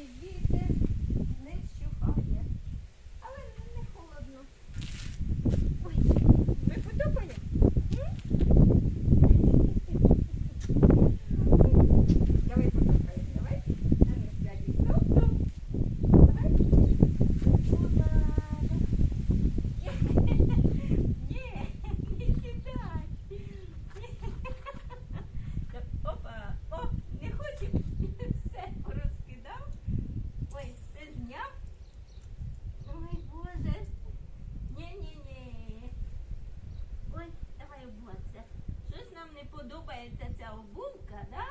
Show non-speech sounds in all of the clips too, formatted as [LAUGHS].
Divino. Подобається ця обувка, да?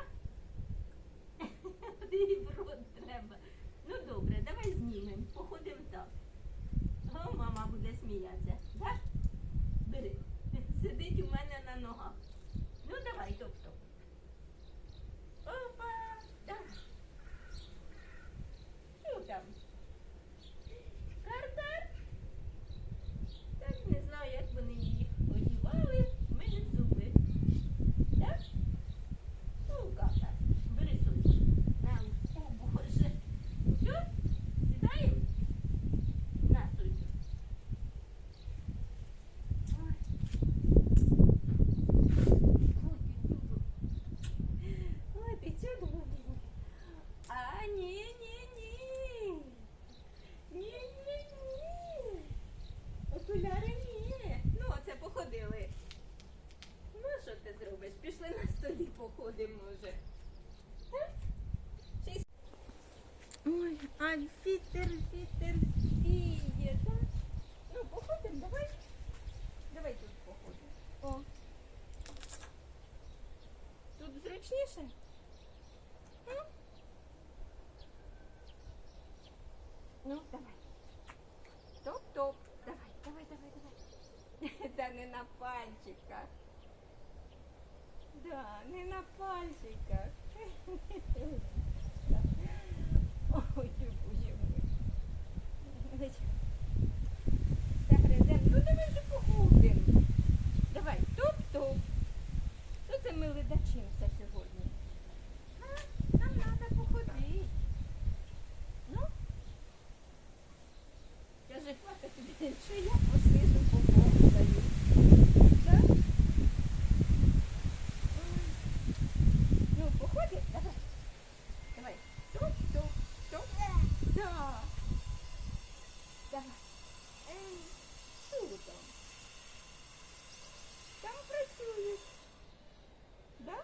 [LAUGHS] Її в рот треба. Ну добре, давай знімемо, походимо так. О, мама буде сміятися. Так? Бери. [LAUGHS] Сидить у мене на ногах. Ну давай, топ-топ. Опа! Так. Що там? Картар? Так, не знаю, як вони її одівали. В мене зуби. Так? Ну, картар. Бери сумку. На, о Боже. Все? Сідаємо? На, Сусю. Ой. Ой, ти чого думаєш? А, ні, ні, ні. Ні, ні, ні. Окуляри ні. Ну, оце походили. Ну, що ти зробиш? Пішли на столі походимо вже. Й- Ой, а вітер, вітер віє, так? Ну, походимо, давай. Давай тут походимо. О. Тут зручніше? М? Ну, давай. Топ-топ. Давай, давай, давай, давай. Та не на пальчиках. Да, не на пальчиках. Ой, боже мой. Ой. Загризем. Ну давай же походимо. Давай, топ-топ. Що це ми ледачимося сьогодні? Нам треба походити. Ну? Каже, хватить тобі, що я посижу поповзаю. Так? Ой. Ну, походить? Давай. Давай. Топ, топ, топ. Да. Давай. Ей, що там? Там працюють. Да?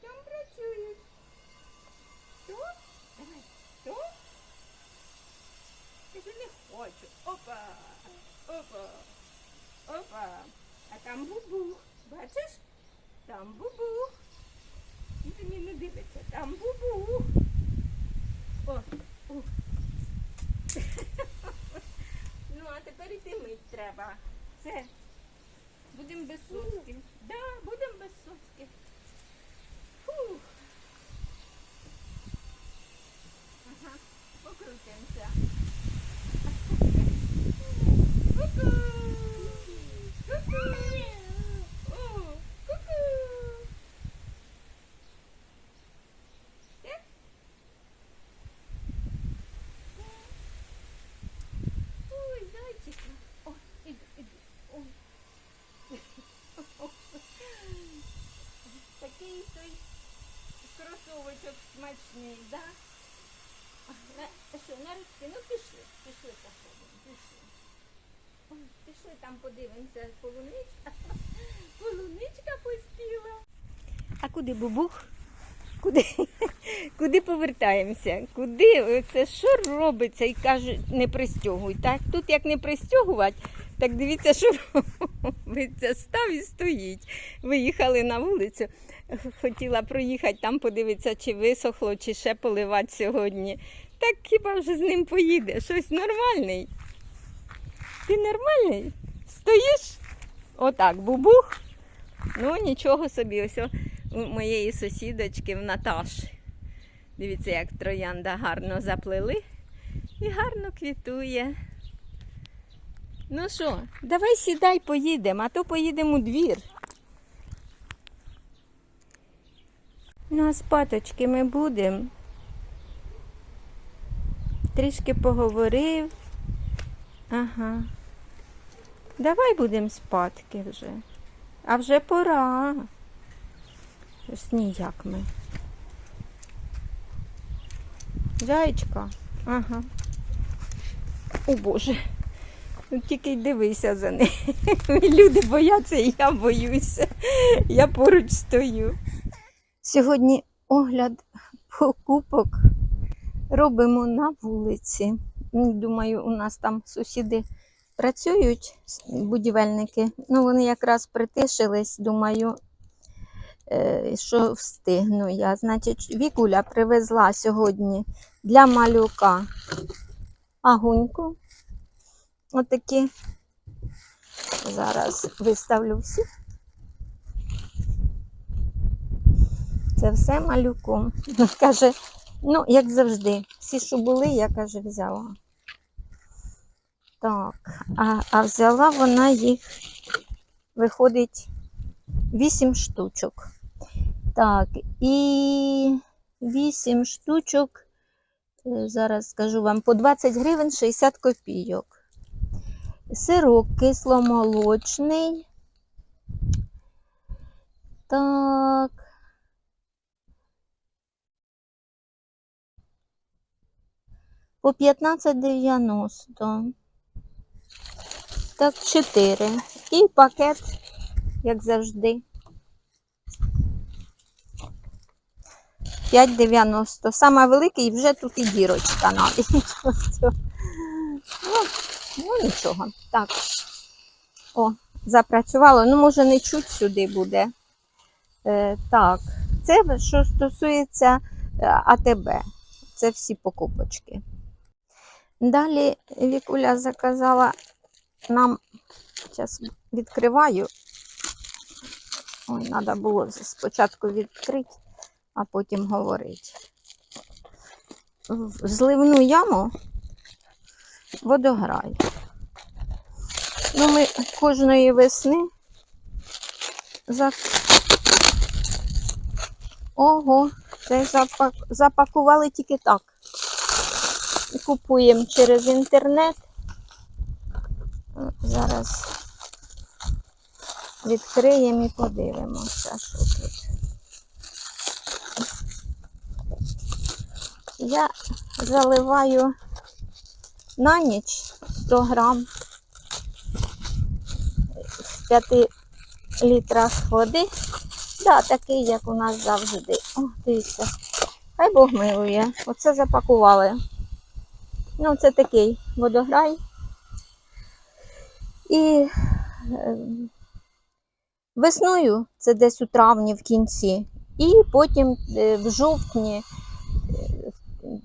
Там працюють. Топ? Давай. Топ? Я же не хочу. Опа. Опа. Опа. А там бубух. Бачиш? Там бубух. Він мені не дивиться. Там бубух. О. о. Тепер мить треба. Все. Будемо без соски. Да, будемо без соски. Фух. Ага, покрутимося. Ку-ку. Ку-ку. О, ку-ку. Все? Ой, зайчики. О, іду, іду. Ой. Такий той кросовочок смачний, да? А, На, що, на ручки? Ну пішли, пішли походимо, пішли. Ой, пішли там подивимося, полуничка. [LAUGHS] Полуничка поспіла. А куди бубух? Куди, [LAUGHS] куди повертаємося? Куди? Це що робиться? І кажуть, не пристягуй. Так, тут як не пристягувати, так дивіться, що робиться. Став і стоїть. Виїхали на вулицю. Хотіла проїхати там, подивитися, чи висохло, чи ще поливати сьогодні. Так хіба вже з ним поїде? Щось нормальний. Ти нормальний? Стоїш? Отак, бубух. Ну, нічого собі, ось у моєї сусідочки в Наташі. Дивіться, як троянда гарно заплели і гарно квітує. Ну що, давай сідай, поїдемо, а то поїдемо у двір. Ну, а спаточки ми будемо. трішки поговорив. Ага. Давай будемо спадки вже. А вже пора. Ось ніяк ми. Зайчка. Ага. О Боже. Ну тільки дивися за нею. [LAUGHS] Люди бояться, і я боюся. Я поруч стою. Сьогодні огляд покупок робимо на вулиці. Думаю, у нас там сусіди працюють, будівельники. Ну, вони якраз притишились, думаю, е, що встигну я. Значить, Вікуля привезла сьогодні для малюка агуньку. Отакі. Зараз виставлю всі. Це все малюком. [LAUGHS] Каже, ну, як завжди, всі, що були, я каже, взяла. Так, а, а взяла вона їх, виходить, 8 штучок. Так, і 8 штучок, е, зараз скажу вам, по 20 гривень 60 копійок. Сирок кисломолочний. Так. По 15,90. Так, 4. І пакет, як завжди. 5,90. Саме великий вже тут і дірочка навіть. Ну, ну, нічого. Так. О, запрацювало. Ну, може, не чуть сюди буде. Е, так, це що стосується е, АТБ. Це всі покупочки. Далі Вікуля заказала нам, зараз відкриваю. Ой, треба було спочатку відкрити, а потім говорити. В зливну яму водограй. Ну, ми кожної весни за... Ого, це запак... запакували тільки так. Купуємо через інтернет. Зараз відкриємо і подивимося, що тут. Я заливаю на ніч 100 грам в 5 літрах води. Да, такий, як у нас завжди. О, дивіться. Хай Бог милує. Оце запакували. Ну, це такий водограй. І е, весною, це десь у травні в кінці, і потім е, в жовтні, е,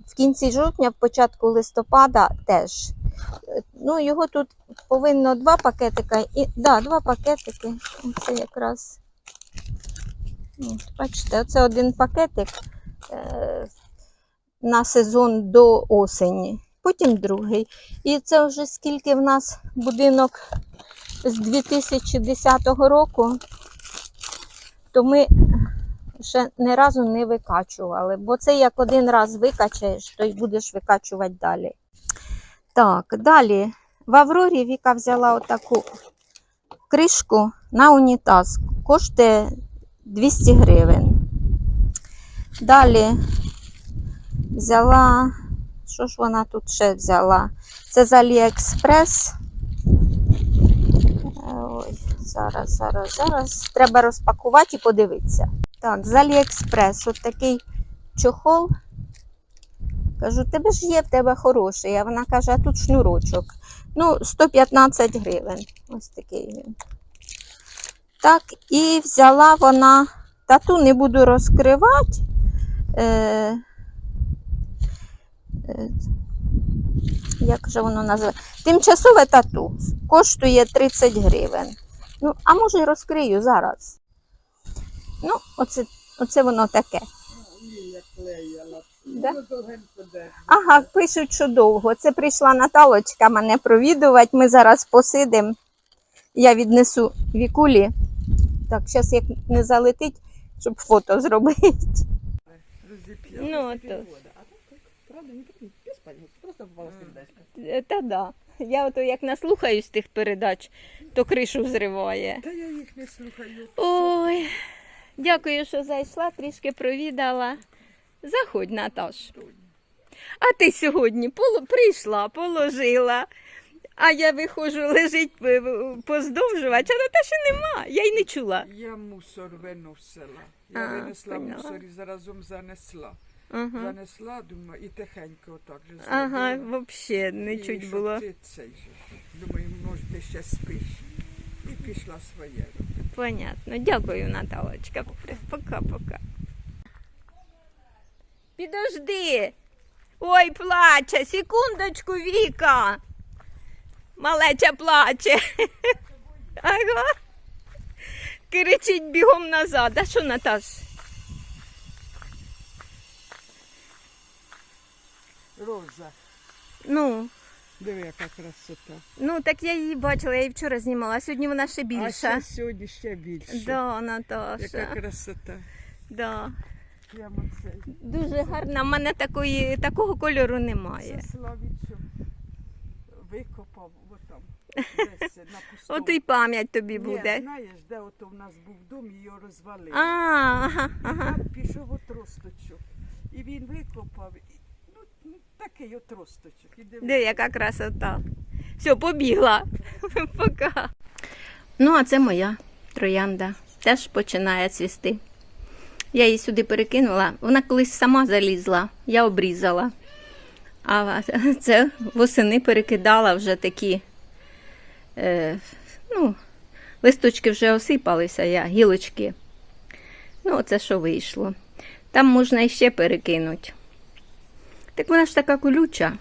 в кінці жовтня, в початку листопада теж. Ну, його тут повинно два пакетика. І, да, два пакетики. Це якраз. От, бачите, оце один пакетик на сезон до осені, потім другий. І це вже скільки в нас будинок з 2010 року, то ми ще ні разу не викачували, бо це як один раз викачаєш, то й будеш викачувати далі. Так, далі в Аврорі Віка взяла отаку кришку на унітаз. Коштує 200 гривень. Далі взяла, що ж вона тут ще взяла? Це з Аліекспрес. Е, Ой, зараз, зараз, зараз. Треба розпакувати і подивитися. Так, з Аліекспрес, от такий чохол. Кажу, тебе ж є в тебе хороший. А вона каже, а тут шнурочок. Ну, 115 гривень. Ось такий він. Так, і взяла вона, тату не буду розкривати. Е, як же воно називає? Тимчасове тату. Коштує 30 гривень. Ну, а може й розкрию зараз. Ну, оце, оце воно таке. Да? Ага, пишуть, що довго. Це прийшла Наталочка мене провідувати. Ми зараз посидимо. Я віднесу вікулі. Так, зараз як не залетить, щоб фото зробити. Ну, то. Правда, не потрібно. Просто попала сердечко. Е, Та да. Я ото як наслухаюсь тих передач, то кришу взриває. Та я їх не слухаю. Ой, дякую, що зайшла, трішки провідала. Заходь, Наташ. А ти сьогодні поло- прийшла, положила. А я виходжу, лежить е, поздовжувач, а Наташі нема. Я й не чула. Я мусор виносила. Я А, винесла поняла. мусор і заразом занесла. Ага, Занесла, думаю, і тихенько отак же ага взагалі не І чуть щоб було. ти цей же. Думаю, може ти ще спиш. І пішла своє. Понятно. Дякую, Наталочка. Пока-пока. Підожди. Ой, плаче. Секундочку, Віка. Малеча плаче. [LAUGHS] Ага. Кричить бігом назад. А що, Наташ? Роза, Ну, диви, яка красота. ну так я її бачила, я її вчора знімала, а сьогодні вона ще А більша. ще сьогодні ще більше. Да, Яка Наташа. красота. Да. Прямо цей. Дуже гарна. У мене такої, такого кольору немає. Це Славічо викопав отам. Десь на пустому. От і пам'ять тобі Ні, буде. знаєш, де ото в нас був дом, його розвалили. А, ага, ага. Там пішов отросточок. І він викопав. і, Ну, такий отросточок. І дивись. Де яка красота. Все, побігла. [LAUGHS] Пока. Ну, а це моя троянда. Теж починає цвісти. Я її сюди перекинула. Вона колись сама залізла, я обрізала. А [LAUGHS] це восени перекидала вже такі. Е, ну, листочки вже осипалися, я, гілочки. Ну, оце що вийшло. Там можна іще перекинути. Так вона ж така колюча.